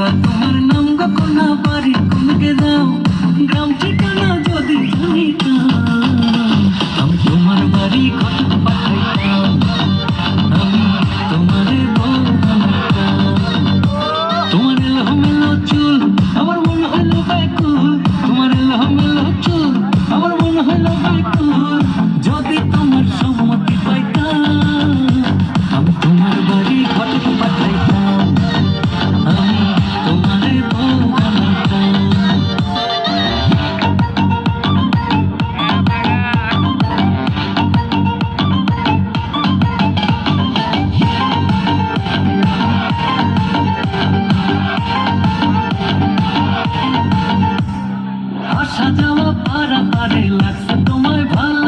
তোমার নাম গো কোনা বাড়ি কোনকে যদি জানিতাম। আমি তোমার বাড়ি কত ভাষা যাওয়া পারা পারে লাগছে তোমায় ভালো।